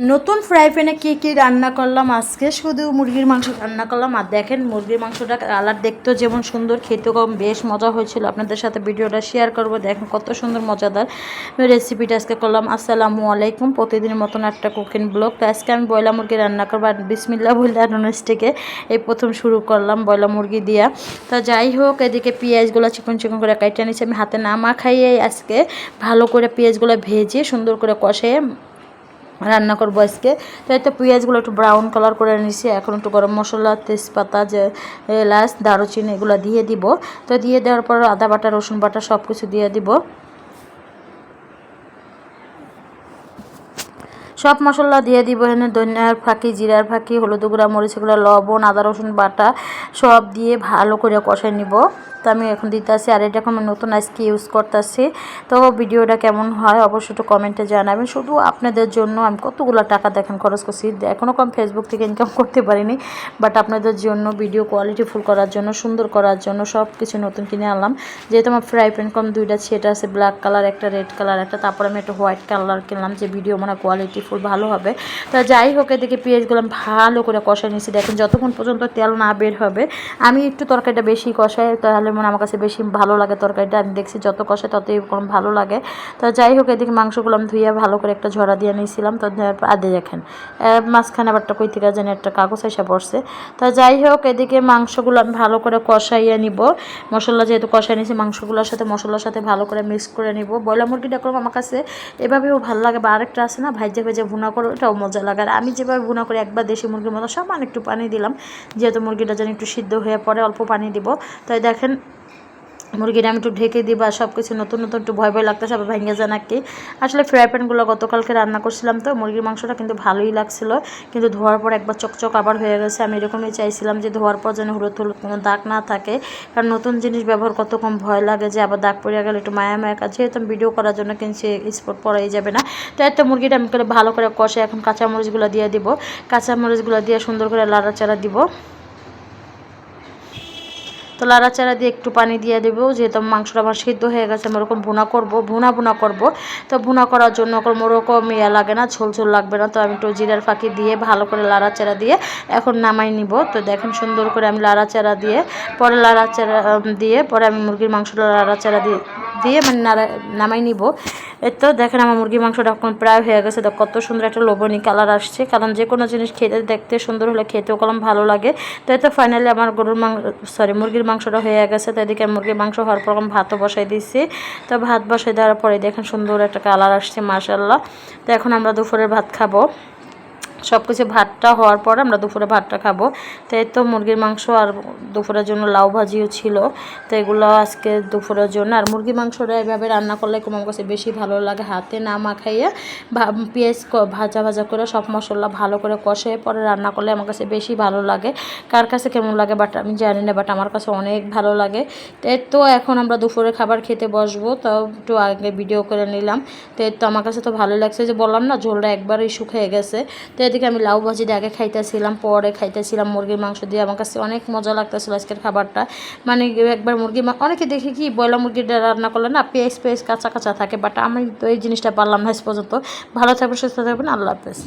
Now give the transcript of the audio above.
নতুন ফ্রাই প্যানে কী কী রান্না করলাম? আজকে শুধু মুরগির মাংস রান্না করলাম। আর দেখেন, মুরগির মাংসটা কালার দেখতেও যেমন সুন্দর, খেতেও কম, বেশ মজা হয়েছিল। আপনাদের সাথে ভিডিওটা শেয়ার করব। দেখেন, কত সুন্দর, মজাদার রেসিপিটা আজকে করলাম। আসসালামু আলাইকুম। প্রতিদিনের মতন একটা কুকিং ব্লগ তো আজকে আমি বয়লা মুরগি রান্না করব। আর বিসমিল্লা বললা ননস্টিকে এই প্রথম শুরু করলাম বয়লা মুরগি দিয়া। তা যাই হোক, এদিকে পেঁয়াজগুলো চিকন চিকন করে কাইটা নিচ্ছে আমি হাতে না মাখাইয়ে আজকে ভালো করে পেঁয়াজগুলো ভেজে সুন্দর করে কষে রান্না করব আজকে। তো এতে পেঁয়াজগুলো একটু ব্রাউন কালার করে নিছি এখন একটু গরম মশলা, তেজপাতা, যে এলাচ, দারুচিনি এগুলো দিয়ে দিব। তো দিয়ে দেওয়ার পর আদা বাটা, রসুন বাটা সব কিছু দিয়ে দিব। সব মশলা দিয়ে দিব এখানে ধনিয়ার ফাঁকি, জিরার ফাঁকি, হলুদ গুঁড়া মরিচ গুঁড়া, লবণ, আদা, রসুন বাটা সব দিয়ে ভালো করে কষাই নিব। তো আমি এখন দিতে আসি। আর এটা আমি নতুন আজকে ইউজ করতেছি তো ভিডিওটা কেমন হয় অবশ্যই একটু কমেন্টে জানাবেন। শুধু আপনাদের জন্য আমি কতগুলো টাকা দেখেন খরচ করছি। এখনও কম ফেসবুক থেকে ইনকাম করতে পারিনি। বাট আপনাদের জন্য ভিডিও কোয়ালিটি ফুল করার জন্য, সুন্দর করার জন্য সব কিছু নতুন কিনে আনলাম। যেহেতু আমার ফ্রাই প্যান কম দুইটা, সেটা আছে ব্ল্যাক কালার একটা রেড কালার একটা তারপর আমি একটা হোয়াইট কালার কিনলাম যে ভিডিও মানে কোয়ালিটি ফুল ভালো হবে। তা যাই হোক, এদিকে পেঁয়াজগুলো ভালো করে কষাই নিয়েছি। দেখেন যতক্ষণ পর্যন্ত তেল না বের হবে, আমি একটু তরকারিটা বেশি কষাই, তাহলে মনে আমার কাছে বেশি ভালো লাগে তরকারিটা। আমি দেখছি যত কষাই ততই কম ভালো লাগে। তো যাই হোক, এদিকে মাংসগুলো আমি ধুয়ে ভালো করে একটা ঝরা দিয়ে নিয়েছিলাম। তো আদে দেখেন। মাঝখানে আবারটা কই থেকে জানি একটা কাগজ এসে পড়ছে। তা যাই হোক, এদিকে মাংসগুলো আমি ভালো করে কষাইয়ে নিব। মশলা যেহেতু কষাই নিয়েছি, মাংসগুলোর সাথে মশলার সাথে ভালো করে মিক্স করে নিব। ব্রয়লার মুরগিটা করব আমার কাছে এভাবেও ভালো লাগে, বা আরেকটা আছে না, ভাইজে ভেজে ভুনা করো, ওটাও মজা লাগে। আর আমি যেভাবে ভুনা করি, একবার দেশি মুরগির মতো সামান্য একটু পানি দিলাম। যেহেতু মুরগিটা যেন একটু সিদ্ধ হয়ে পরে অল্প পানি দিব। তাই দেখেন মুরগিটা আমি একটু ঢেকে দিই বা সব কিছু নতুন নতুন একটু ভয় ভয় লাগতেছে আবার ভেঙে যায় নাকি? আসলে ফ্রাই প্যানগুলো গতকালকে রান্না করছিলাম তো, মুরগির মাংসটা কিন্তু ভালোই লাগছিল, কিন্তু ধোয়ার পর একবার চকচক আবার হয়ে গেছে। আমি এরকমই চাইছিলাম যে ধোয়ার পর যেন হলুদ হলুদ কোনো দাগ না থাকে, কারণ নতুন জিনিস ব্যবহার কত কম ভয় লাগে যে আবার দাগ পড়ে গেলে একটু মায়া মায়া কাজ। যেহেতু ভিডিও করার জন্য কিন্তু স্পট পরাই যাবে না। তো একটা মুরগিটা আমি ভালো করে কষে এখন কাঁচামরিচগুলো দিয়ে দিব, কাঁচামরিচগুলো দিয়ে সুন্দর করে লাড়াচাড়া দিব। তো লাড়াচাড়া দিয়ে একটু পানি দিয়ে দেবো, যেহেতু মাংসটা আমার সিদ্ধ হয়ে গেছে, আমি ওরকম ভুনা করব, ভুনা ভুনা করব। তো ভুনা করার জন্য ওরকম ইয়া লাগে না, ঝোল ঝোল লাগবে না, তো আমি একটু জিরার ফাঁকি দিয়ে ভালো করে লাড়াচাড়া দিয়ে এখন নামাই নিব। তো দেখেন সুন্দর করে আমি লাড়াচাড়া দিয়ে, পরে লাড়াচাড়া দিয়ে পরে আমি মুরগির মাংসটা লাড়াচাড়া দিয়ে দিয়ে মানে নামাই নিব। এই তো দেখেন আমার মুরগি মাংসটা এখন প্রায় হয়ে গেছে। তো কত সুন্দর একটা লোভনী কালার আসছে। কারণ যে কোনো জিনিস খেতে, দেখতে সুন্দর হলে খেতেও কলম ভালো লাগে। তো এই তো ফাইনালি আমার গরুর মাংস সরি মুরগির মাংসটা হয়ে গেছে। তো এদিকে মুরগির মাংস হওয়ার পর ভাতও বসাই দিচ্ছি তো ভাত বসাই দেওয়ার পরে দেখেন সুন্দর একটা কালার আসছে মাসাল্লাহ তো এখন আমরা দুপুরের ভাত খাব। সব কিছু ভাতটা হওয়ার পর আমরা দুপুরে ভাতটা খাব। তো এই তো মুরগির মাংস আর দুপুরের জন্য লাউ ভাজিও ছিল। তো এগুলো আজকে দুপুরের জন্য। আর মুরগির মাংসটা এভাবে রান্না করলে আমার কাছে বেশি ভালো লাগে। হাতে না মাখাইয়ে পেঁয়াজ ভাজা ভাজা করে সব মশলা ভালো করে কষে পরে রান্না করলে আমার কাছে বেশি ভালো লাগে। কার কাছে কেমন লাগে বাট আমি জানি না, বাট আমার কাছে অনেক ভালো লাগে। তো তো এখন আমরা দুপুরে খাবার খেতে বসবো। তো একটু আগে ভিডিও করে নিলাম। তো তো আমার কাছে তো ভালো লাগছে যে বললাম না, ঝোলটা একবারই শুকিয়ে গেছে। তো এদিকে আমি লাউ ভাজি দিয়ে আগে খাইতেছিলাম, পরে খাইতেছিলাম মুরগির মাংস দিয়ে। আমার কাছে অনেক মজা লাগতেছিল আজকের খাবারটা। মানে একবার মুরগি অনেকে দেখি কি বয়লা মুরগিটা রান্না করলে না পেঁয়াজ পেঁয়াজ কাঁচা কাঁচা থাকে বাট আমি তো এই জিনিসটা পারলাম না আজ পর্যন্ত। ভালো থাকবে সুস্থ থাকবেন, আল্লাহ হাফেজ।